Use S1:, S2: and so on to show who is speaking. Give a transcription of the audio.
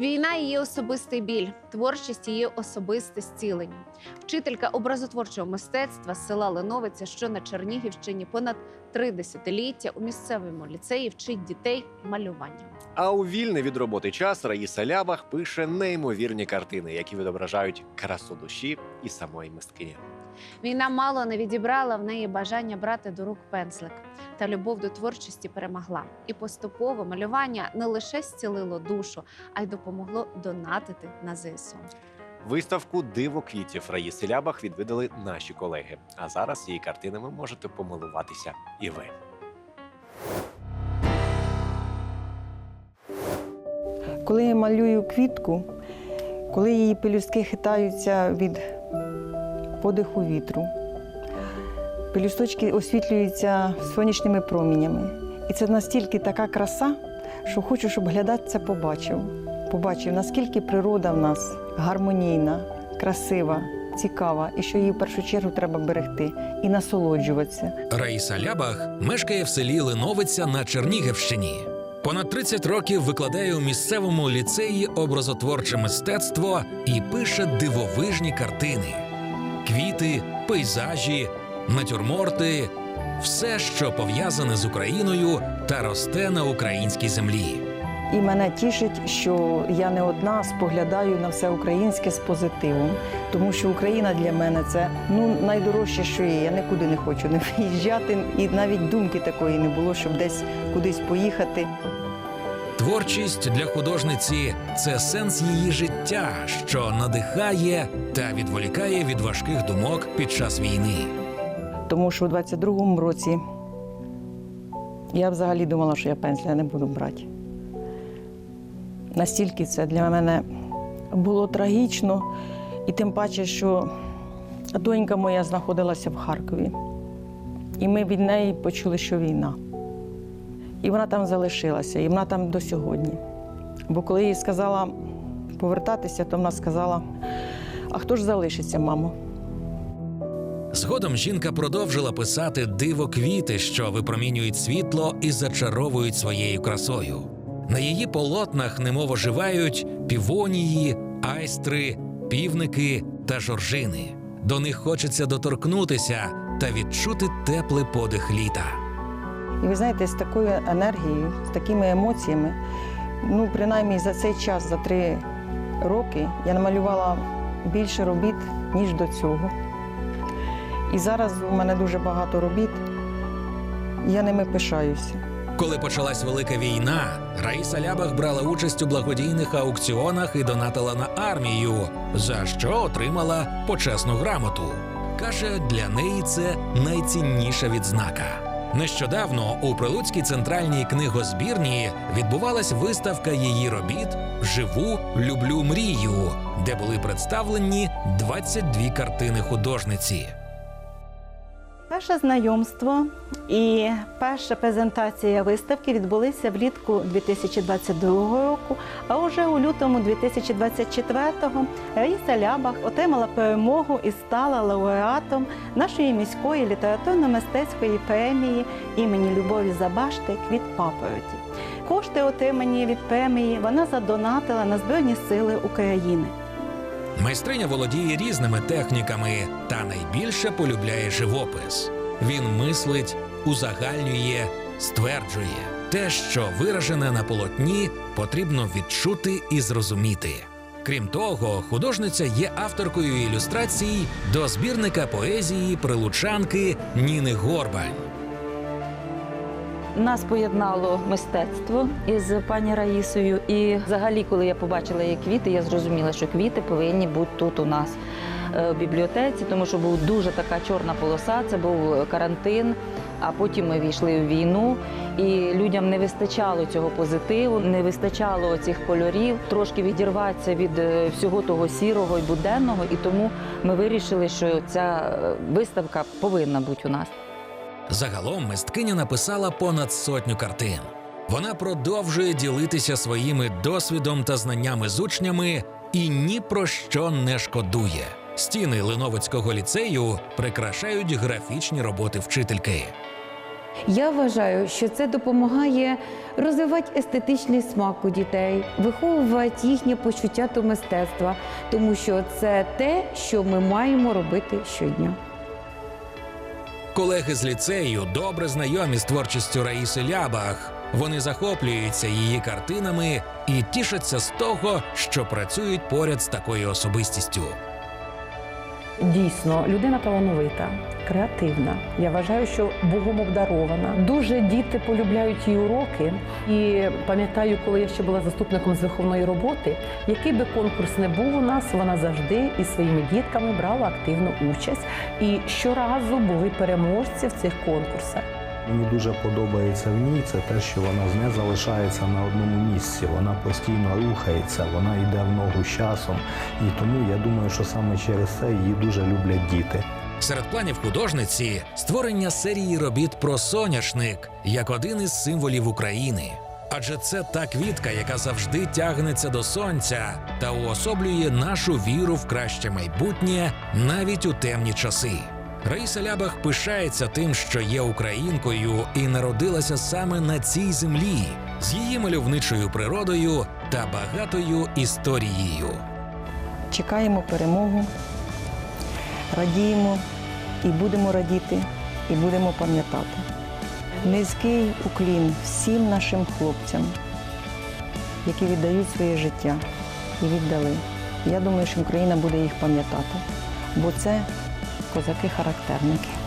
S1: Війна її особистий біль, творчість її особисте зцілення. Вчителька образотворчого мистецтва села Леновиця, що на Чернігівщині понад три десятиліття у місцевому ліцеї вчить дітей малюванню.
S2: А у вільний від роботи час Раїса Лябах пише неймовірні картини, які відображають красу душі і самої мисткині.
S1: Війна мало не відібрала в неї бажання брати до рук пензлик. Та любов до творчості перемогла. І поступово малювання не лише зцілило душу, а й допомогло донатити на ЗСУ.
S2: Виставку Диво квітів Раїси Лябах відвідали наші колеги. А зараз її картинами можете помилуватися і ви.
S3: Коли я малюю квітку, коли її пелюстки хитаються від подиху вітру, пелюсточки освітлюються сонячними промінями. І це настільки така краса, що хочу, щоб глядач це побачив. Побачив, наскільки природа в нас гармонійна, красива, цікава, і що її в першу чергу треба берегти і насолоджуватися.
S4: Раїса Лябах мешкає в селі Линовиця на Чернігівщині. Понад 30 років викладає у місцевому ліцеї образотворче мистецтво і пише дивовижні картини: квіти, пейзажі, натюрморти все, що пов'язане з Україною та росте на українській землі.
S3: І мене тішить, що я не одна споглядаю на все українське з позитивом, тому що Україна для мене це ну найдорожче, що є. Я нікуди не хочу не виїжджати, і навіть думки такої не було, щоб десь кудись поїхати.
S4: Творчість для художниці це сенс її життя, що надихає та відволікає від важких думок під час війни.
S3: Тому що у 22-му році я взагалі думала, що я пензля не буду брати. Настільки це для мене було трагічно, і тим паче, що донька моя знаходилася в Харкові. І ми від неї почули, що війна. І вона там залишилася, і вона там до сьогодні. Бо коли їй сказала повертатися, то вона сказала: а хто ж залишиться, мамо?
S4: Згодом жінка продовжила писати диво квіти, що випромінюють світло і зачаровують своєю красою. На її полотнах немов оживають півонії, айстри, півники та жоржини. До них хочеться доторкнутися та відчути теплий подих літа.
S3: І ви знаєте, з такою енергією, з такими емоціями, ну, принаймні за цей час, за три роки, я намалювала більше робіт, ніж до цього. І зараз у мене дуже багато робіт, і я ними пишаюся.
S4: Коли почалась велика війна, Раїса Лябах брала участь у благодійних аукціонах і донатила на армію, за що отримала почесну грамоту. Каже, для неї це найцінніша відзнака. Нещодавно у Прилуцькій центральній книгозбірні відбувалась виставка її робіт Живу, люблю мрію, де були представлені 22 картини художниці.
S5: Перше знайомство і перша презентація виставки відбулися влітку 2022 року. А уже у лютому 2024-го Раїса Лябах отримала перемогу і стала лауреатом нашої міської літературно-мистецької премії імені Любові Забашти Квіт папороті. Кошти, отримані від премії, вона задонатила на Збройні Сили України.
S4: Майстриня володіє різними техніками та найбільше полюбляє живопис. Він мислить, узагальнює, стверджує те, що виражене на полотні, потрібно відчути і зрозуміти. Крім того, художниця є авторкою ілюстрацій до збірника поезії прилучанки Ніни Горбань.
S6: Нас поєднало мистецтво із пані Раїсою. І взагалі, коли я побачила її квіти, я зрозуміла, що квіти повинні бути тут у нас е, в бібліотеці, тому що була дуже така чорна полоса, це був карантин. А потім ми війшли в війну, і людям не вистачало цього позитиву, не вистачало цих кольорів, трошки відірватися від е, всього того сірого і буденного. І тому ми вирішили, що ця е, виставка повинна бути у нас.
S4: Загалом мисткиня написала понад сотню картин. Вона продовжує ділитися своїми досвідом та знаннями з учнями і ні про що не шкодує. Стіни Линовицького ліцею прикрашають графічні роботи вчительки.
S7: Я вважаю, що це допомагає розвивати естетичний смак у дітей, виховувати їхнє почуття до мистецтва, тому що це те, що ми маємо робити щодня.
S4: Колеги з ліцею добре знайомі з творчістю Раїси Лябах. Вони захоплюються її картинами і тішаться з того, що працюють поряд з такою особистістю.
S8: Дійсно, людина талановита, креативна. Я вважаю, що Богом обдарована. Дуже діти полюбляють її уроки. І пам'ятаю, коли я ще була заступником з виховної роботи, який би конкурс не був у нас, вона завжди із своїми дітками брала активну участь. І щоразу були переможці в цих конкурсах.
S9: Мені дуже подобається в ній це те, що вона не залишається на одному місці. Вона постійно рухається, вона йде в ногу з часом. І тому я думаю, що саме через це її дуже люблять діти.
S4: Серед планів художниці створення серії робіт про соняшник як один із символів України. Адже це та квітка, яка завжди тягнеться до сонця та уособлює нашу віру в краще майбутнє навіть у темні часи. Раїса Лябах пишається тим, що є українкою і народилася саме на цій землі з її мальовничою природою та багатою історією.
S3: Чекаємо перемогу, радіємо і будемо радіти, і будемо пам'ятати. Низький уклін всім нашим хлопцям, які віддають своє життя і віддали. Я думаю, що Україна буде їх пам'ятати, бо це козаки-характерники.